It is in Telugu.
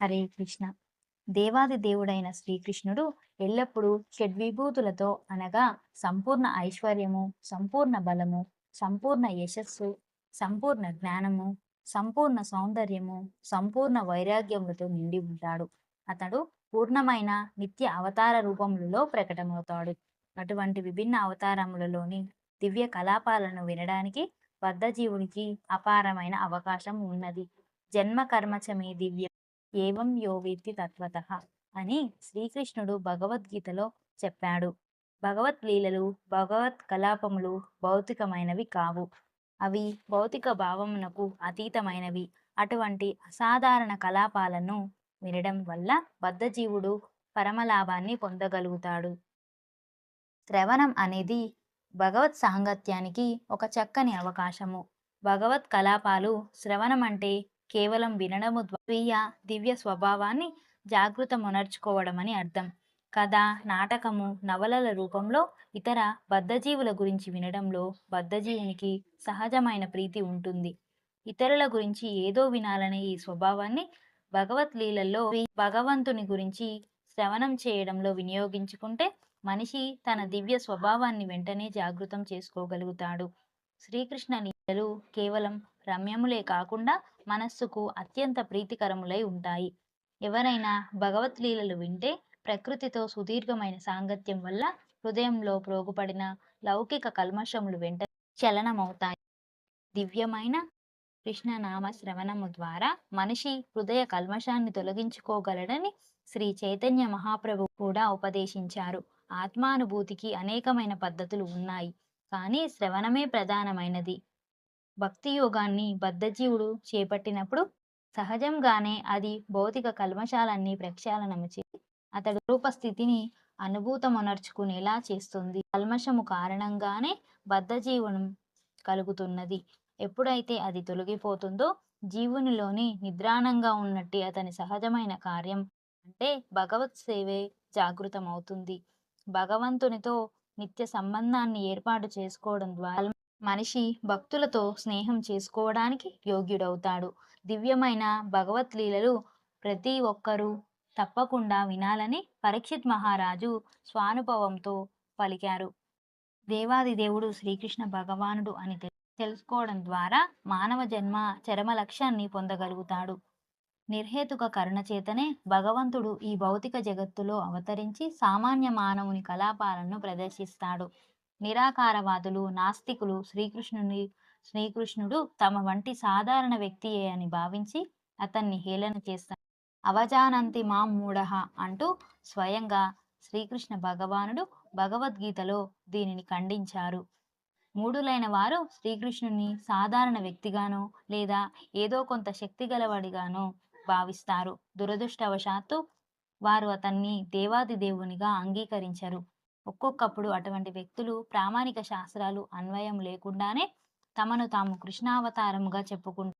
హరే కృష్ణ. దేవాది దేవుడైన శ్రీకృష్ణుడు ఎల్లప్పుడూ షడ్విభూతులతో అనగా సంపూర్ణ ఐశ్వర్యము సంపూర్ణ బలము సంపూర్ణ యశస్సు సంపూర్ణ జ్ఞానము సంపూర్ణ సౌందర్యము సంపూర్ణ వైరాగ్యములతో నిండి ఉంటాడు. అతడు పూర్ణమైన నిత్య అవతార రూపములలో ప్రకటమవుతాడు. అటువంటి విభిన్న అవతారములలోని దివ్య కలాపాలను వినడానికి బద్ధజీవునికి అపారమైన అవకాశం ఉన్నది. జన్మ కర్మచమే దివ్య ఏవం యో వీర్తి తత్వత అని శ్రీకృష్ణుడు భగవద్గీతలో చెప్పాడు. భగవద్లీలలు భగవత్ కలాపములు భౌతికమైనవి కావు. అవి భౌతిక భావమునకు అతీతమైనవి. అటువంటి అసాధారణ కలాపాలను వినడం వల్ల బద్ధజీవుడు పరమలాభాన్ని పొందగలుగుతాడు. శ్రవణం అనేది భగవత్ సాంగత్యానికి ఒక చక్కని అవకాశము. భగవత్ కలాపాలు శ్రవణం అంటే కేవలం వినడము స్వీయ దివ్య స్వభావాన్ని జాగృతమునర్చుకోవడమని అర్థం. కథ నాటకము నవలల రూపంలో ఇతర బద్ధజీవుల గురించి వినడంలో బద్ధజీవునికి సహజమైన ప్రీతి ఉంటుంది. ఇతరుల గురించి ఏదో వినాలనే ఈ స్వభావాన్ని భగవత్ భగవంతుని గురించి శ్రవణం చేయడంలో వినియోగించుకుంటే మనిషి తన దివ్య స్వభావాన్ని వెంటనే జాగృతం చేసుకోగలుగుతాడు. శ్రీకృష్ణ లీలలు కేవలం రమ్యములే కాకుండా మనస్సుకు అత్యంత ప్రీతికరములై ఉంటాయి. ఎవరైనా భగవత్ లీలలు వింటే ప్రకృతితో సుదీర్ఘమైన సాంగత్యం వల్ల హృదయంలో ప్రోగుపడిన లౌకిక కల్మషములు వెంట చలనమవుతాయి. దివ్యమైన కృష్ణనామ శ్రవణము ద్వారా మనిషి హృదయ కల్మషాన్ని తొలగించుకోగలడని శ్రీ చైతన్య మహాప్రభు కూడా ఉపదేశించారు. ఆత్మానుభూతికి అనేకమైన పద్ధతులు ఉన్నాయి. కానీ శ్రవణమే ప్రధానమైనది. భక్తి యోగాన్ని బద్ధజీవుడు చేపట్టినప్పుడు సహజంగానే అది భౌతిక కల్మశాలన్నీ ప్రక్షాళనము చేసి అతడు రూపస్థితిని అనుభూతమునర్చుకునేలా చేస్తుంది. కల్మషము కారణంగానే బద్ధజీవనం కలుగుతున్నది. ఎప్పుడైతే అది తొలగిపోతుందో జీవునిలోని నిద్రాణంగా ఉన్నట్టు అతని సహజమైన కార్యం. అంటే భగవత్ సేవే జాగృతమవుతుంది. భగవంతునితో నిత్య సంబంధాన్ని ఏర్పాటు చేసుకోవడం ద్వారా మనిషి భక్తులతో స్నేహం చేసుకోవడానికి యోగ్యుడవుతాడు. దివ్యమైన భగవత్ లీలలు ప్రతి ఒక్కరూ తప్పకుండా వినాలని పరీక్షిత్ మహారాజు స్వానుభవంతో పలికారు. దేవాది దేవుడు శ్రీకృష్ణ భగవానుడు అని తెలుసుకోవడం ద్వారా మానవ జన్మ చరమ లక్ష్యాన్ని పొందగలుగుతాడు. నిర్హేతుక కరుణ చేతనే భగవంతుడు ఈ భౌతిక జగత్తులో అవతరించి సామాన్య మానవుని కలాపాలను ప్రదర్శిస్తాడు. నిరాకారవాదులు నాస్తికులు శ్రీకృష్ణుని శ్రీకృష్ణుడు తమ వంటి సాధారణ వ్యక్తియే అని భావించి అతన్ని హేళన చేస్తారు అవజానంతి మా మూఢ అంటూ స్వయంగా శ్రీకృష్ణ భగవానుడు భగవద్గీతలో దీనిని ఖండించారు. మూడులైన వారు శ్రీకృష్ణుని సాధారణ వ్యక్తిగానో లేదా ఏదో కొంత శక్తి గలవాడిగానో భావిస్తారు. దురదృష్టవశాత్తు వారు అతన్ని దేవాది దేవునిగా అంగీకరించరు. ఒక్కొక్కప్పుడు అటువంటి వ్యక్తులు ప్రామాణిక శాస్త్రాలు అన్వయం లేకుండానే తమను తాము కృష్ణావతారముగా చెప్పుకుంటారు.